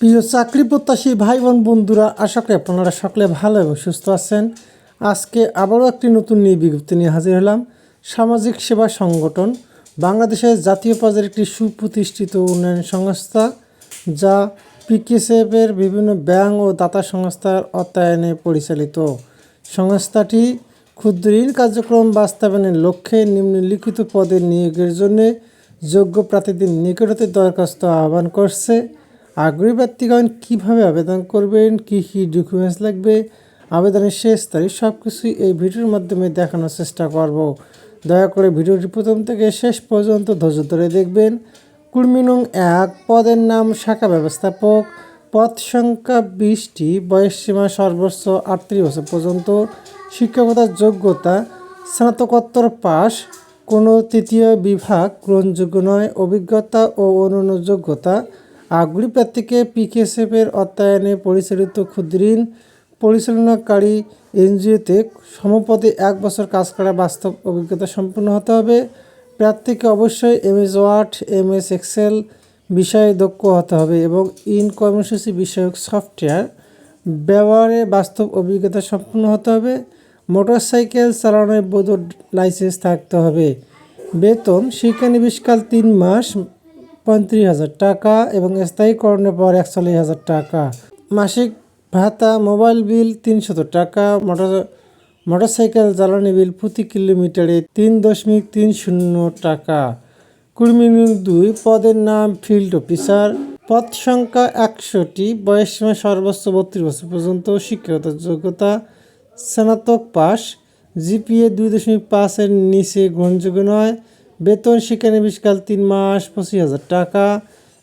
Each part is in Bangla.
প্রিয় চাকরি প্রত্যাশী ভাই বোন বন্ধুরা, আশা করি আপনারা সকলে ভালো এবং সুস্থ আছেন। আজকে আবারও একটি নতুন নিয়ে বিজ্ঞপ্তি নিয়ে হাজির হলাম। সামাজিক সেবা সংগঠন বাংলাদেশের জাতীয় পর্যায়ের একটি সুপ্রতিষ্ঠিত উন্নয়ন সংস্থা, যা পিকেসএফের বিভিন্ন ব্যাংক ও দাতা সংস্থার অর্থায়নে পরিচালিত। সংস্থাটি ক্ষুদ্র ঋণ কার্যক্রম বাস্তবায়নের লক্ষ্যে নিম্নলিখিত পদে নিয়োগের জন্য যোগ্য প্রার্থীদের নিকটতে দরখাস্ত আহ্বান করছে। আগ্রহী প্রার্থীগণ কীভাবে আবেদন করবেন, কী কী ডকুমেন্টস লাগবে, আবেদনের শেষ তারিখ সব কিছুই এই ভিডিওর মাধ্যমে দেখানোর চেষ্টা করব। দয়া করে ভিডিওটি প্রথম থেকে শেষ পর্যন্ত ধৈর্য ধরে দেখবেন। কুর্মী নং এক, পদের নাম শাখা ব্যবস্থাপক, পদ সংখ্যা বিশটি বয়সসীমা সর্বোচ্চ আটত্রিশ বছর পর্যন্ত শিক্ষকতার যোগ্যতা স্নাতকোত্তর পাস কোনো তৃতীয় বিভাগ গ্রহণযোগ্য নয়, অভিজ্ঞতা ও অন্যান্য যোগ্যতা আগ্রহী প্রার্থীকে পিকেএসএফের অর্থায়নে পরিচালিত ক্ষুদ্রঋণ পরিচালনাকারী এনজিওতে সমপদে এক বছর কাজ করা বাস্তব অভিজ্ঞতা সম্পন্ন হতে হবে। প্রার্থীকে অবশ্যই এমএস ওয়ার্ড, এমএস এক্সেল বিষয়ে দক্ষ হতে হবে এবং ইন কর্মসূচি বিষয়ক সফটওয়্যার ব্যবহারে বাস্তব অভিজ্ঞতা সম্পন্ন হতে হবে। মোটরসাইকেল চালানোর বৈধ লাইসেন্স থাকতে হবে। বেতন শিক্ষানবিশকাল তিন মাস পঁয়ত্রিশ হাজার টাকা এবং স্থায়ীকরণের পর একচল্লিশ হাজার টাকা। মাসিক ভাতা, মোবাইল বিল তিনশত টাকা, মোটর, মোটরসাইকেল জ্বালানি বিল প্রতি কিলোমিটারে তিন দশমিক তিন শূন্য টাকা। কুড়ি দুই, পদের নাম ফিল্ড অফিসার। পদ সংখ্যা একশোটি, বয়স সীমা সর্বোচ্চ বত্রিশ বছর পর্যন্ত, শিক্ষাগত যোগ্যতা স্নাতক পাস জিপিএ দুই দশমিক পাঁচের নিচে গ্রহণযোগ্য নয়। বেতন শিক্ষানবিশকাল তিন মাস, পঁচিশ হাজার টাকা।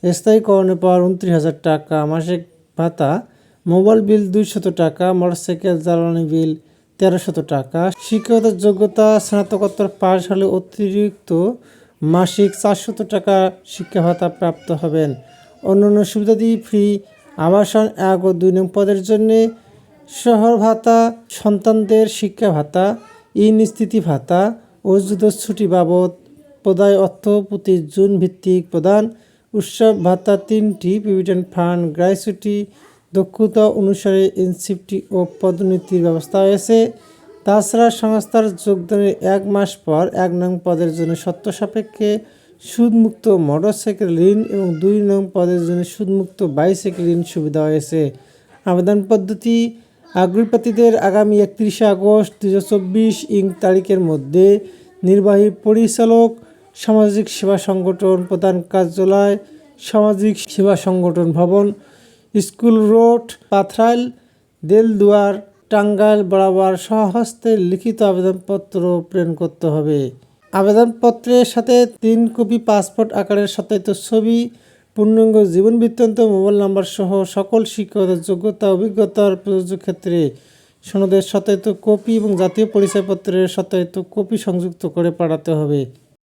স্থায়ীকরণের পর উনত্রিশ হাজার টাকা। মাসিক ভাতা, মোবাইল বিল দুইশত টাকা, মোটরসাইকেল জ্বালানি বিল তেরোশত টাকা। শিক্ষাগত যোগ্যতা, স্নাতকোত্তর পাশ হলে অতিরিক্ত মাসিক চারশত টাকা শিক্ষা ভাতা প্রাপ্ত হবেন। অন্যান্য সুবিধাদি ফ্রি আবাসন এক ও দুই নং পদের জন্যে শহর ভাতা, সন্তানদের শিক্ষা ভাতা ইন স্থিতি ভাতা অর্জিত ছুটি বাবদ প্রদায় অর্থ প্রতি জুন ভিত্তিক প্রদান উৎসব ভাতা তিনটি প্রভিডেন্ট ফান্ড গ্রাইসুটি দক্ষতা অনুসারে ইনসিপটি ও পদোন্নতির ব্যবস্থা হয়েছে। তাছাড়া সংস্থার যোগদানের এক মাস পর এক নং পদের জন্য সত্য সাপেক্ষে সুদমুক্ত মোটরসাইকেল ঋণ এবং দুই নং পদের জন্য সুদমুক্ত বাইসাইকেল ঋণ সুবিধা হয়েছে। আবেদন পদ্ধতি আগ্রহী আগামী একত্রিশে আগস্ট দু হাজার চব্বিশ ইং তারিখের মধ্যে নির্বাহী পরিচালক সামাজিক সেবা সংগঠন প্রধান কার্যালয়, সামাজিক সেবা সংগঠন ভবন, স্কুল রোড, পাথরাইল, দেলদুয়ার, টাঙ্গাইল বরাবর স্বহস্তে লিখিত আবেদনপত্র প্রেরণ করতে হবে। আবেদনপত্রের সাথে তিন কপি পাসপোর্ট আকারের সত্যায়িত ছবি, পূর্ণাঙ্গ জীবন বৃত্তান্ত, মোবাইল নাম্বার সহ সকল শিক্ষকদের যোগ্যতা, অভিজ্ঞতার প্রযোজ্য ক্ষেত্রে সনদের সত্যায়িত কপি এবং জাতীয় পরিচয়পত্রের সত্যায়িত কপি সংযুক্ত করে পাঠাতে হবে।